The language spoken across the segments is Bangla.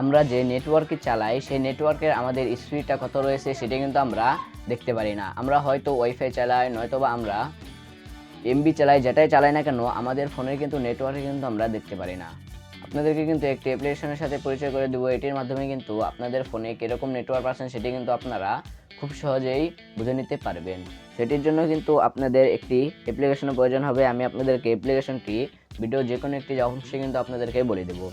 আমরা যে নেটওয়ার্কে চালাই, সেই নেটওয়ার্কের আমাদের স্পিডটা কত রয়েছে সেটা কিন্তু আমরা দেখতে পারি না। আমরা হয়তো ওয়াইফাই চালাই নয়তো বা আমরা এমবি চালাই, যেটাই চালাই না কেন, আমাদের ফোনের কিন্তু নেটওয়ার্কে কিন্তু আমরা দেখতে পারি না। আপনাদেরকে কিন্তু একটি অ্যাপ্লিকেশনের সাথে পরিচয় করে দেবো। এটির মাধ্যমে কিন্তু আপনাদের ফোনে কীরকম নেটওয়ার্ক আছেন সেটি কিন্তু আপনারা খুব সহজেই বুঝে নিতে পারবেন। সেটির জন্য কিন্তু আপনাদের একটি অ্যাপ্লিকেশনের প্রয়োজন হবে। আমি আপনাদেরকে অ্যাপ্লিকেশনটি ভিডিও যে কোনো একটি অংশে কিন্তু আপনাদেরকে বলে দেবো।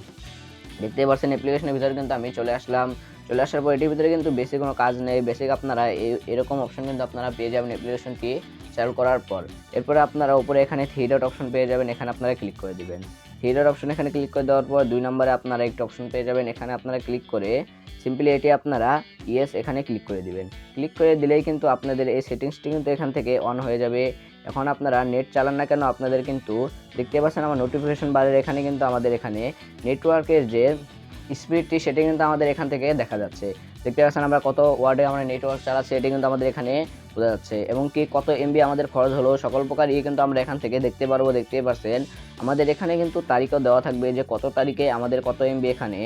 দেখতে পাচ্ছেন অ্যাপ্লিকেশনের ভিতরে কিন্তু আমি চলে আসলাম। চলে আসার পর এটির ভিতরে কিন্তু বেশি কোনো কাজ নেই। বেসিক আপনারা এরকম অপশন কিন্তু আপনারা পেয়ে যাবেন অ্যাপ্লিকেশনটি চালু করার পর। এরপরে আপনারা উপরে এখানে থ্রি ডট অপশন পেয়ে যাবেন। এখানে আপনারা ক্লিক করে দিবেন। ডট অপশন এখানে ক্লিক করে দেওয়ার পর দুই নম্বরে আপনারা একটি অপশন পেয়ে যাবেন। এখানে আপনারা ক্লিক করে সিম্পলি এটি আপনারা ইয়েস এখানে ক্লিক করে দিবেন। ক্লিক করে দিলেই কিন্তু আপনাদের এই সেটিংসটি কিন্তু এখান থেকে অন হয়ে যাবে। এখন আপনারা নেট চালান না কেন আপনাদের কিন্তু দেখতে পাচ্ছেন আমার নোটিফিকেশন বারের এখানে কিন্তু আমাদের এখানে নেটওয়ার্কের যে স্পিডটি সেটি কিন্তু আমাদের এখান থেকে দেখা যাচ্ছে। দেখতে পাচ্ছেন আমরা কত ওয়ার্ডে আমরা নেটওয়ার্ক চালাচ্ছি, এটি কিন্তু আমাদের এখানে বোঝা যাচ্ছে। এবং কি কত এমবি আমাদের খরচ হলো, সকল প্রকার ইয়ে কিন্তু আমরা এখান থেকে দেখতে পারব দেখতে পাচ্ছেন আমাদের এখানে কিন্তু তারিখও দেওয়া থাকবে যে কত তারিখে আমাদের কত এমবি এখানে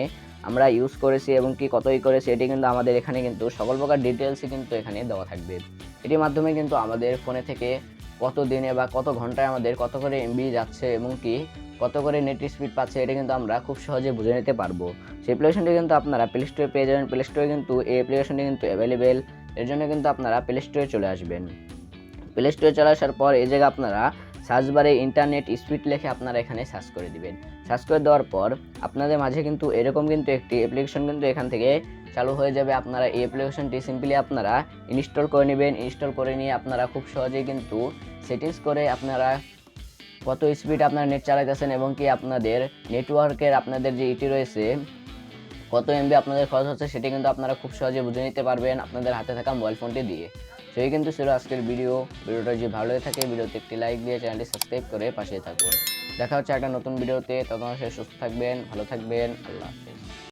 আমরা ইউজ করেছি এবং কি কত ই করেছি, এটি কিন্তু আমাদের এখানে কিন্তু সকল প্রকার ডিটেলসই কিন্তু এখানে দেওয়া থাকবে। এটির মাধ্যমে কিন্তু আমাদের ফোনে থেকে কত দিনে বা কত ঘন্টায় আমাদের কত করে এমবি যাচ্ছে এবং কি কত করে নেট স্পিড পাচ্ছে, এটা কিন্তু আমরা খুব সহজে বুঝে নিতে পারব। সেই অ্যাপ্লিকেশনটি কিন্তু আপনারা প্লে স্টোরে পেয়ে যাবেন। প্লে স্টোরে কিন্তু এই অ্যাপ্লিকেশনটি কিন্তু অ্যাভেলেবেল এর জন্য কিন্তু আপনারা প্লে স্টোরে চলে আসবেন। প্লে স্টোরে চলে আসার পর এই জায়গায় আপনারা সার্চ বারে ইন্টারনেট স্পিড লিখে আপনারা এখানে সার্চ করে দিবেন। সার্চ করে দেওয়ার পর আপনাদের মাঝে কিন্তু এরকম কিন্তু একটি অ্যাপ্লিকেশন কিন্তু এখান থেকে চালু হয়ে যাবে। আপনারা এই অ্যাপ্লিকেশনটি সিম্পলি আপনারা ইনস্টল করে নেবেন। ইনস্টল করে নিয়ে আপনারা খুব সহজেই কিন্তু সেটিংস করে আপনারা কত স্পিড আপনারা নেট চালাইতেছেন এবং কি আপনাদের নেটওয়ার্কের আপনাদের যে ইটি রয়েছে, কত এমবি আপনাদের খরচ হচ্ছে সেটি কিন্তু আপনারা খুব সহজে বুঝে নিতে পারবেন আপনাদের হাতে থাকা মোবাইল ফোনটি দিয়ে। সেই কিন্তু ছিল আজকের ভিডিও ভিডিওটা যদি ভালো লেগে থাকে ভিডিওতে একটি লাইক দিয়ে চ্যানেলটি সাবস্ক্রাইব করে পাশে থাকুন। দেখা হচ্ছে একটা নতুন ভিডিওতে তখন সুস্থ থাকবেন, ভালো থাকবেন। আল্লাহ হাফেজ।